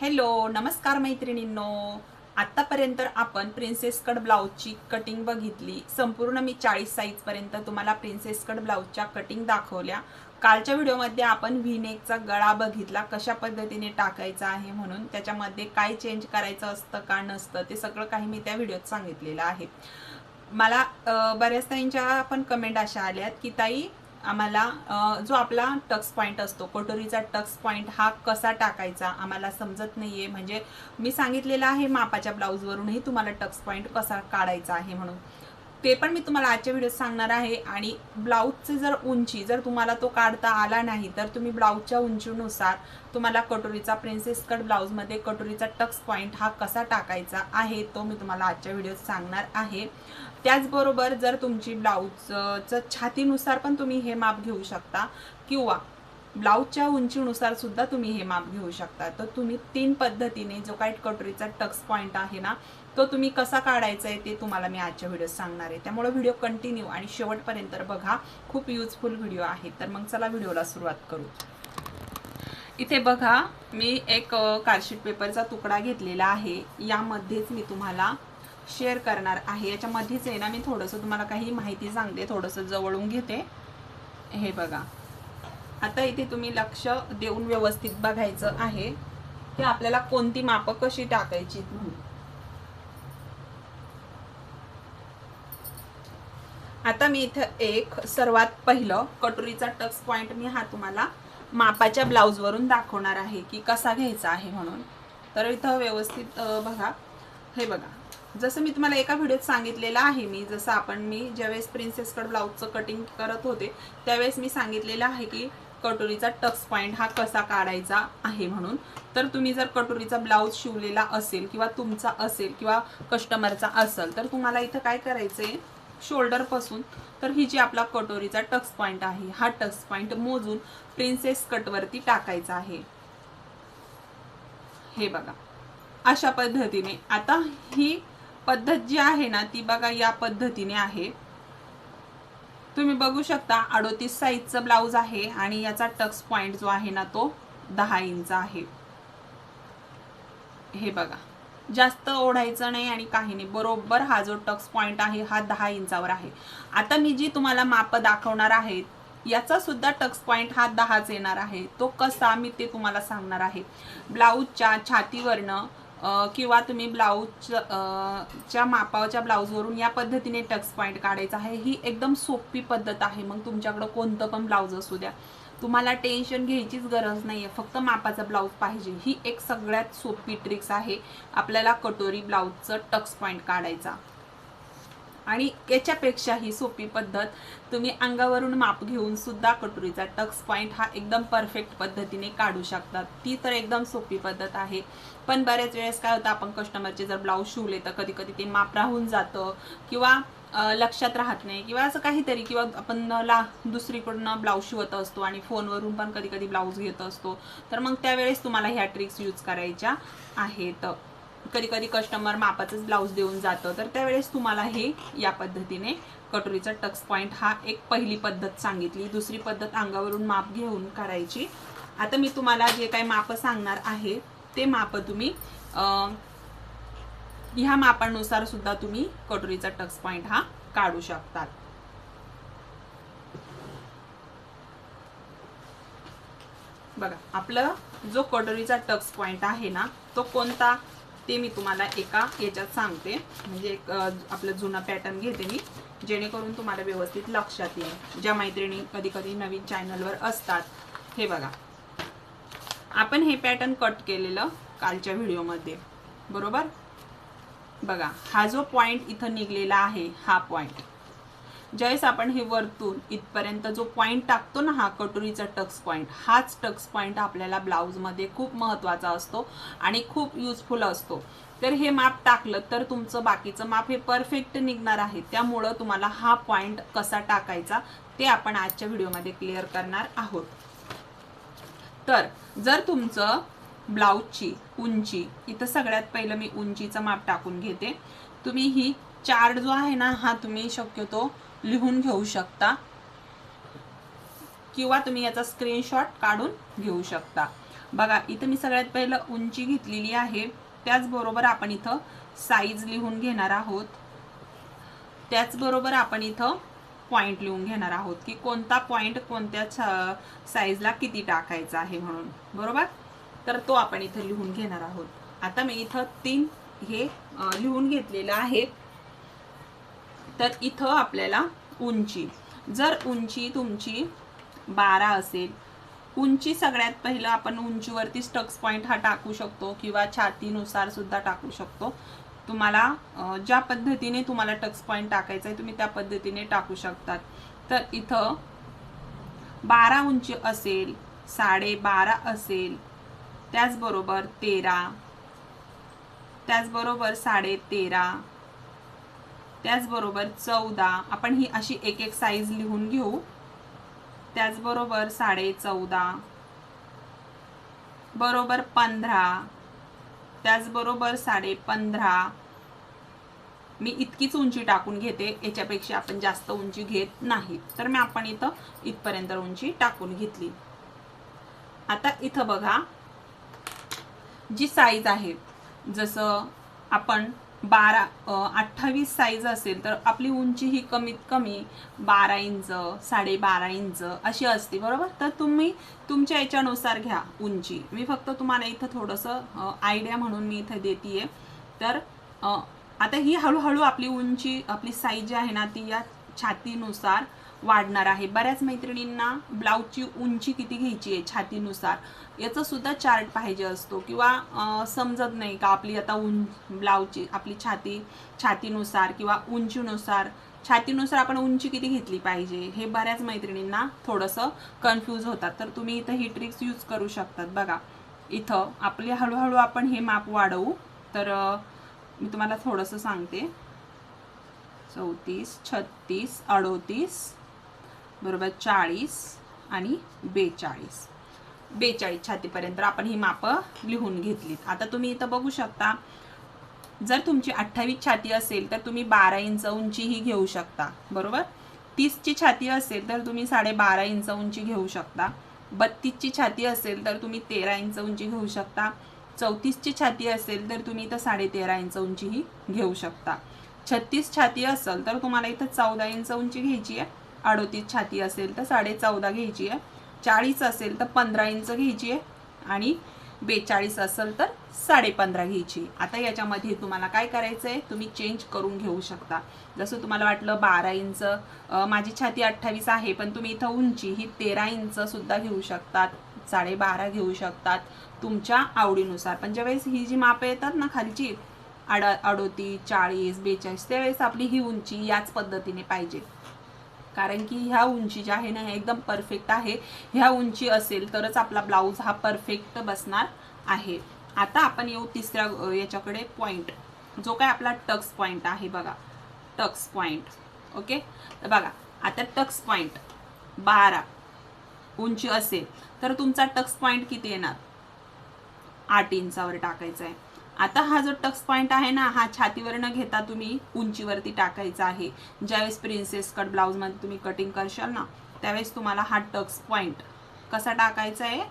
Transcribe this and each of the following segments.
Hello नमस्कार मैत्रिणींनो. आत्तापर्यंत आपण प्रिन्सेस कट ब्लाऊजची कटिंग बघितली. संपूर्ण मी चाळीस साईजपर्यंत तुम्हाला प्रिन्सेस कट ब्लाऊजच्या कटिंग दाखवल्या. कालच्या व्हिडिओमध्ये आपण व्हीनेकचा गळा बघितला कशा पद्धतीने टाकायचा आहे म्हणून त्याच्यामध्ये काय चेंज करायचं असतं का नसतं ते सगळं काही मी त्या व्हिडिओत सांगितलेलं आहे. मला बऱ्याच ताईंच्या पण कमेंट अशा आल्यात की ताई आम्हाला जो आपला टक्स पॉईंट असतो कटोरीचा टक्स पॉईंट हा कसा टाकायचा आम्हाला समजत नाहीये. म्हणजे मी सांगितलेलं आहे मापाच्या ब्लाऊजवरूनही तुम्हाला टक्स पॉईंट कसा काढायचा आहे म्हणून. ते पण मी तुम्हाला आजच्या व्हिडिओत सांगणार आहे. आणि ब्लाऊजचे जर उंची जर तुम्हाला तो काढता आला नाही तर तुम्ही ब्लाऊजच्या उंचीनुसार तुम्हाला कटोरीचा प्रिन्सेस कट ब्लाऊजमध्ये कटोरीचा टक्स पॉईंट हा कसा टाकायचा आहे तो मी तुम्हाला आजच्या व्हिडिओत सांगणार आहे. त्याचबरोबर जर तुमची ब्लाऊजचं छातीनुसार पण तुम्ही हे माप घेऊ शकता किंवा ब्लाऊजच्या उंचीनुसार सुद्धा तुम्ही हे माप घेऊ शकता. तर तुम्ही तीन पद्धतीने जो काही कटोरीचा टक्स पॉईंट आहे ना तो तुम्ही कसा काढायचा आहे ते तुम्हाला मी आजच्या व्हिडिओ सांगणार आहे. त्यामुळे व्हिडिओ कंटिन्यू आणि शेवटपर्यंत बघा. खूप युजफुल व्हिडिओ आहे. तर मग चला व्हिडिओला सुरुवात करू. इथे बघा मी एक कार्डशीट पेपरचा तुकडा घेतलेला आहे. यामध्येच मी तुम्हाला शेअर करणार आहे. याच्यामध्येच आहे ना मी थोडंसं तुम्हाला काही माहिती सांगते. थोडंसं जवळून घेते. हे बघा. आता इथे तुम्ही लक्ष देऊन व्यवस्थित बघायचं आहे. की आपल्याला कोणती मापं कशी टाकायची म्हणून. आता मी इथं एक सर्वात पहिलं कटोरीचा टक्स पॉईंट मी हा तुम्हाला मापाच्या ब्लाऊजवरून दाखवणार आहे की कसा घ्यायचा आहे म्हणून. तर इथं व्यवस्थित बघा. हे बघा. जसं मी तुम्हाला एका व्हिडिओत सांगितलेलं आहे मी जसं आपण मी ज्यावेळेस प्रिन्सेस कट ब्लाऊजचं कटिंग करत होते त्यावेळेस मी सांगितलेलं आहे की कटोरीचा टक्स पॉईंट हा कसा काढायचा आहे म्हणून. तर तुम्ही जर कटोरीचा ब्लाऊज शिवलेला असेल किंवा तुमचा असेल किंवा कस्टमरचा असेल तर तुम्हाला इथं काय करायचं आहे शोल्डरपासून तर ही जी आपला कटोरीचा टक्स पॉईंट आहे हा टक्स पॉईंट मोजून प्रिन्सेस कटवरती टाकायचा आहे. हे बघा. अशा पद्धतीने आता ही पद्धत जी आहे ना ती बघा या पद्धतीने आहे. तुम्ही बघू शकता अडोतीस साईजचं ब्लाऊज आहे आणि याचा टक्स पॉइंट जो आहे ना तो दहा इंच आहे. हे बघा. जास्त ओढायचं नाही आणि काही नाही. बरोबर हा जो टक्स पॉइंट आहे हा दहा इंचावर आहे. आता मी जी तुम्हाला माप दाखवणार आहे याचा सुद्धा टक्स पॉइंट हा दहाच येणार आहे. तो कसा मी ते तुम्हाला सांगणार आहे. ब्लाऊजच्या छातीवरनं किंवा तुम्ही ब्लाऊज च्या मापाच्या ब्लाऊजवरून या पद्धतीने टक्स पॉइंट काढायचा आहे. ही एकदम सोपी पद्धत आहे. मग तुमच्याकडं कोणतं पण ब्लाऊज असू द्या. तुम्हाला टेन्शन घ्यायचीच गरज नाही आहे फक्त मापाचा ब्लाऊज पाहिजे. ही एक सगळ्यात सोपी ट्रिक्स आहे आपल्याला कटोरी ब्लाऊजचं टक्स पॉईंट काढायचा. आणि याच्यापेक्षा ही सोपी पद्धत तुम्ही अंगावरून माप घेऊन सुद्धा कटोरीचा टक्स पॉईंट हा एकदम परफेक्ट पद्धतीने काढू शकतात ती तर एकदम सोपी पद्धत आहे. पण बऱ्याच वेळेस काय होतं आपण कस्टमरचे जर ब्लाऊज शिवले तर कधी कधी ते माप राहून जातं. किंवा लक्षात राहत नाही किंवा असं काहीतरी किंवा आपण ला दुसरीकडनं ब्लाऊज शिवत असतो आणि फोनवरून पण कधी कधी ब्लाऊज घेत असतो. तर मग त्यावेळेस तुम्हाला ह्या ट्रिक्स यूज करायच्या आहेत. कधी कधी कस्टमर मापाचंच ब्लाऊज देऊन जातं. तर त्यावेळेस तुम्हाला हे या पद्धतीने कटोरीचा टक्स पॉईंट हा एक पहिली पद्धत सांगितली. दुसरी पद्धत अंगावरून माप घेऊन करायची. आता मी तुम्हाला जे काही माप सांगणार आहे ते माप तुम्ही ह्या मापानुसार सुद्धा तुम्ही कटोरीचा टक्स पॉइंट हा काढू शकतात. बघा आपलं जो कटोरीचा टक्स पॉइंट आहे ना तो कोणता ते मी तुम्हाला एका याच्यात सांगते. म्हणजे एक आपलं जुना पॅटर्न घेते मी जेणेकरून तुम्हाला व्यवस्थित लक्षात येईल. ज्या मैत्रिणी कधी कधी नवीन चॅनलवर असतात हे बघा. आपण हे पॅटर्न कट केलेलं कालच्या व्हिडिओमध्ये बरोबर? बघा हा जो पॉईंट इथं निघलेला आहे हा पॉईंट ज्यावेळेस आपण हे वरतून इथपर्यंत जो पॉईंट टाकतो ना हा कटोरीचा टक्स पॉईंट हाच टक्स पॉईंट आपल्याला ब्लाऊजमध्ये खूप महत्त्वाचा असतो आणि खूप युजफुल असतो. तर हे माप टाकलं तर तुमचं बाकीचं माप हे परफेक्ट निघणार आहे. त्यामुळं तुम्हाला हा पॉईंट कसा टाकायचा ते आपण आजच्या व्हिडिओमध्ये क्लिअर करणार आहोत. तर जर तुमचं ब्लाऊजची उंची इथं सगळ्यात पहिलं मी उंचीचं माप टाकून घेते. तुम्ही ही चार्ट जो आहे ना हा तुम्ही शक्यतो लिहून घेऊ शकता. किंवा तुम्ही याचा स्क्रीनशॉट काढून घेऊ शकता. बघा इथं मी सगळ्यात पहिलं उंची घेतलेली आहे. त्याचबरोबर आपण इथं साईज लिहून घेणार आहोत. त्याचबरोबर आपण इथं पॉइंट लिहून घेणार आहोत की कोणता पॉइंट कोणत्या साईजला किती टाकायचा आहे म्हणून. बरोबर? तर तो आपण इथं लिहून घेणार आहोत. आता मी इथं तीन हे लिहून घेतलेलं आहे. तर इथं आपल्याला उंची. जर उंची तुमची बारा असेल उंची सगळ्यात पहिलं आपण उंचीवरती स्टक्स पॉईंट हा टाकू शकतो किंवा छातीनुसार सुद्धा टाकू शकतो. तुम्हाला ज्या पद्धतीने तुम्हाला टक्स पॉईंट टाकायचा आहे तुम्ही त्या पद्धतीने टाकू शकतात. तर इथं बारा उंची असेल साडे बारा असेल त्याचबरोबर तेरा. त्याचबरोबर साडे तेरा. त्याचबरोबर चौदा. आपण ही अशी एक एक साईज लिहून घेऊ. त्याचबरोबर साडे चौदा. बरोबर पंधरा. त्याचबरोबर साडे पंधरा. मी इतकीच उंची टाकून घेते याच्यापेक्षा आपण जास्त उंची घेत नाही. तर मी आपण इथं इथपर्यंत उंची टाकून घेतली. आता इथं बघा जी साईज आहे जसं आपण बारा अठ्ठावीस साईज असेल तर आपली उंची ही कमीत कमी बारा इंच साडेबारा इंच अशी असते बरोबर? तर तुम्ही तुमच्या याच्यानुसार घ्या उंची. मी फक्त तुम्हाला इथं थोडंसं आयडिया म्हणून मी इथं देते तर आता ही हळूहळू आपली उंची आपली साईज जी आहे ना ती या छातीनुसार वाढणार आहे. बऱ्याच मैत्रिणींना ब्लाऊजची उंची किती घ्यायची आहे छातीनुसार याचा सुद्धा चार्ट पाहिजे असतो. किंवा समजत नाही का आपली आता उं ब्लाऊजची आपली छाती छातीनुसार किंवा उंचीनुसार छातीनुसार आपण उंची किती घेतली पाहिजे हे बऱ्याच मैत्रिणींना थोडंसं कन्फ्यूज होतात. तर तुम्ही इथं ही ट्रिक्स यूज करू शकतात. बघा इथं आपली हळूहळू आपण हे माप वाढवू. तर मी तुम्हाला थोडंसं सांगते. चौतीस छत्तीस अडोतीस बरोबर चाळीस आणि बेचाळीस. बेचाळीस छातीपर्यंत आपण ही मापं लिहून घेतलीत. आता तुम्ही इथं बघू शकता जर तुमची अठ्ठावीस छाती असेल तर तुम्ही बारा इंच उंची ही घेऊ शकता. बरोबर? तीसची छाती असेल तर तुम्ही साडे बारा इंच उंची घेऊ शकता. बत्तीसची छाती असेल तर तुम्ही तेरा इंच उंची घेऊ शकता. चौतीसची छाती असेल तर तुम्ही इथं साडे तेरा इंच उंची ही घेऊ शकता. छत्तीस छाती असेल तर तुम्हाला इथं चौदा इंच उंची घ्यायची आहे. अडोतीस छाती असेल तर साडे चौदा घ्यायची आहे. चाळीस असेल तर पंधरा इंच घ्यायची आहे. आणि बेचाळीस असेल तर साडे पंधरा घ्यायची आता याच्यामध्ये तुम्हाला काय करायचं आहे तुम्ही चेंज करून घेऊ शकता. जसं तुम्हाला वाटलं बारा इंच माझी छाती अठ्ठावीस आहे पण तुम्ही इथं उंची ही तेरा इंचसुद्धा घेऊ शकतात. साडेबारा घेऊ शकतात तुमच्या आवडीनुसार. पण ज्यावेळेस ही जी मापं येतात ना खालची अड अडोतीस चाळीस बेचाळीस त्यावेळेस आपली ही उंची याच पद्धतीने पाहिजे. कारण की ह्या उंची ज्या आहे ना ह्या एकदम परफेक्ट आहे. ह्या उंची असेल तरच आपला ब्लाऊज हा परफेक्ट बसणार आहे. आता आपण येऊ तिसऱ्या याच्याकडे पॉईंट जो काय आपला टक्स पॉईंट आहे बघा. टक्स पॉईंट ओके तर बघा आता टक्स पॉईंट बारा. उंची असेल तर तुमचा टक्स पॉईंट किती येणार? आठ इंचावर टाकायचा आहे आता हा जो टक्स पॉइंट आहे ना हा छातीवर न घेता तुम्ही उंचीवरती टाकायचा आहे. ज्यावेळेस प्रिन्सेस कट ब्लाऊजमध्ये तुम्ही कटिंग करशाल ना त्यावेळेस तुम्हाला हा टक्स पॉइंट कसा टाकायचा आहे?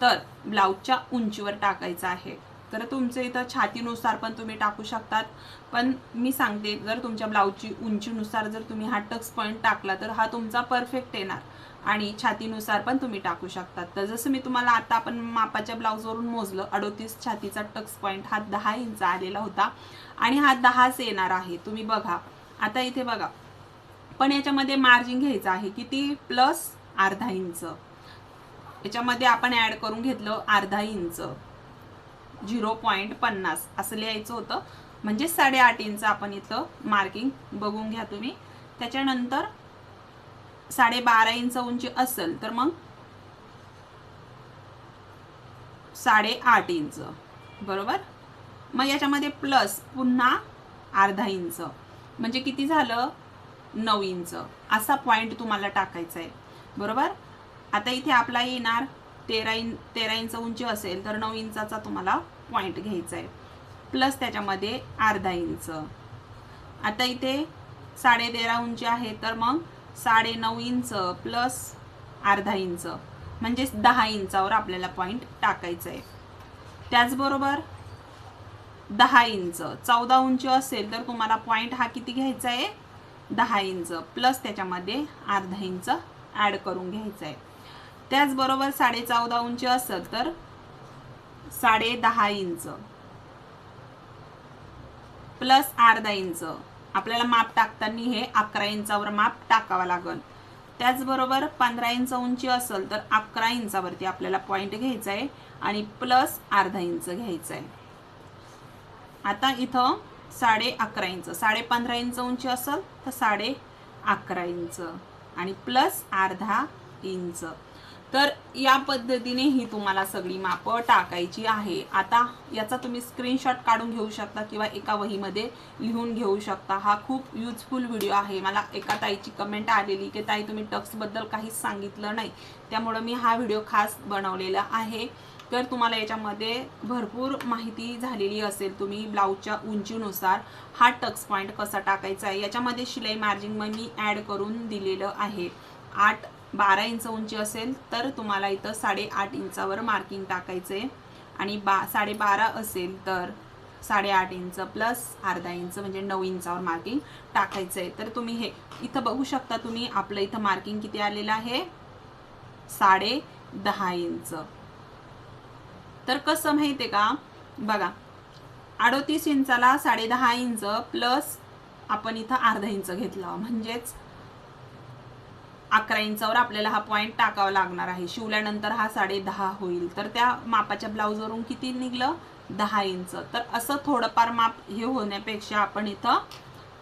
तर ब्लाऊजच्या उंचीवर टाकायचा आहे. तर तुमचं इथं छातीनुसार पण तुम्ही टाकू शकतात. पण मी सांगते जर तुमच्या ब्लाऊजची उंचीनुसार जर तुम्ही हा टक्स पॉईंट टाकला तर हा तुमचा परफेक्ट येणार. आणि छातीनुसार पण तुम्ही टाकू शकतात. तर जसं मी तुम्हाला आता आपण मापाच्या ब्लाऊजवरून मोजलं अडोतीस छातीचा टक्स पॉईंट हा दहा इंच आलेला होता. आणि हा दहाच येणार आहे. तुम्ही बघा. आता इथे बघा. पण याच्यामध्ये मार्जिन घ्यायचं आहे किती? प्लस अर्धा इंच. याच्यामध्ये आपण ॲड करून घेतलं अर्धा इंच. झिरो पॉईंट पन्नास असं लिहायचं होतं. म्हणजे साडेआठ इंच आपण इथं मार्किंग बघून घ्या तुम्ही. त्याच्यानंतर साडेबारा इंच उंची असेल तर मग साडेआठ इंच. बरोबर? मग याच्यामध्ये प्लस पुन्हा अर्धा इंच. म्हणजे किती झालं? नऊ इंच. असा पॉईंट तुम्हाला टाकायचा आहे. बरोबर? आता इथे आपला येणार तेरा इंच तेरा इंच उंची असेल तर नऊ इंचाचा तुम्हाला पॉईंट घ्यायचा आहे प्लस त्याच्यामध्ये अर्धा इंच. आता इथे साडे तेरा उंची आहे तर मग साडे नऊ इंच प्लस अर्धा इंच. म्हणजेच दहा इंचावर आपल्याला पॉईंट टाकायचा आहे त्याचबरोबर दहा इंच. चौदा उंची असेल तर तुम्हाला पॉईंट हा किती घ्यायचा आहे दहा इंच. प्लस त्याच्यामध्ये अर्धा इंच ॲड करून घ्यायचा आहे त्याचबरोबर साडे चौदा उंची असेल तर साडे दहा इंच. प्लस अर्धा इंच. आपल्याला माप टाकताना हे अकरा इंचावर माप टाकावं लागल त्याचबरोबर पंधरा इंच उंची असेल तर अकरा इंचावरती आपल्याला पॉईंट घ्यायचा आहे आणि प्लस अर्धा इंच घ्यायचा आहे आता इथं साडे अकरा इंच. साडे पंधरा इंच उंची असेल तर साडे अकरा इंच. आणि प्लस अर्धा इंच. तर या पद्धतीने ही तुम्हाला सगळी मापं टाकायची आहे. आता याचा तुम्ही स्क्रीनशॉट काढून घेऊ शकता किंवा एका वहीमध्ये लिहून घेऊ शकता. हा खूप युजफुल व्हिडिओ आहे. मला एका ताईची कमेंट आलेली की ताई तुम्ही टक्सबद्दल काहीच सांगितलं नाही. त्यामुळं मी हा व्हिडिओ खास बनवलेला आहे. तर तुम्हाला याच्यामध्ये भरपूर माहिती झालेली असेल तुम्ही ब्लाऊजच्या उंचीनुसार हा टक्स पॉईंट कसा टाकायचा आहे. याच्यामध्ये शिलाई मार्जिन मग मी ॲड करून दिलेलं आहे. आठ बारा इंच उंची असेल तर तुम्हाला इथं साडेआठ इंचावर मार्किंग टाकायचं आहे आणि बा साडेबारा असेल तर साडेआठ इंच प्लस अर्धा इंच म्हणजे नऊ इंचावर मार्किंग टाकायचं आहे तर तुम्ही हे इथं बघू शकता तुम्ही आपलं इथं मार्किंग किती आलेलं आहे? साडे दहा इंच. तर कसं माहिती आहे का? बघा अडोतीस इंचाला साडे दहा इंच प्लस आपण इथं अर्धा इंच घेतला. म्हणजेच अकरा इंचावर आपल्याला हा पॉईंट टाकावा लागणार आहे. शिवल्यानंतर हा साडे दहा होईल. तर त्या मापाच्या ब्लाऊजवरून किती निघलं? दहा इंच. तर असं थोडंफार माप हे होण्यापेक्षा आपण इथं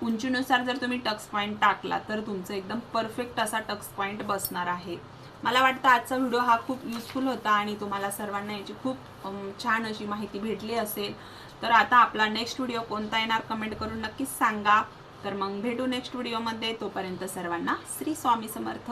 उंचीनुसार जर तुम्ही टक्स पॉईंट टाकला तर तुमचं एकदम परफेक्ट असा टक्स पॉईंट बसणार आहे. मला वाटतं आजचा व्हिडिओ हा खूप युजफुल होता आणि तुम्हाला सर्वांना याची खूप छान अशी माहिती भेटली असेल. तर आता आपला नेक्स्ट व्हिडिओ कोणता येणार कमेंट करून नक्कीच सांगा. तर मग भेटू नेक्स्ट व्हिडिओमध्ये तोपर्यंत सर्वांना श्री स्वामी समर्थ.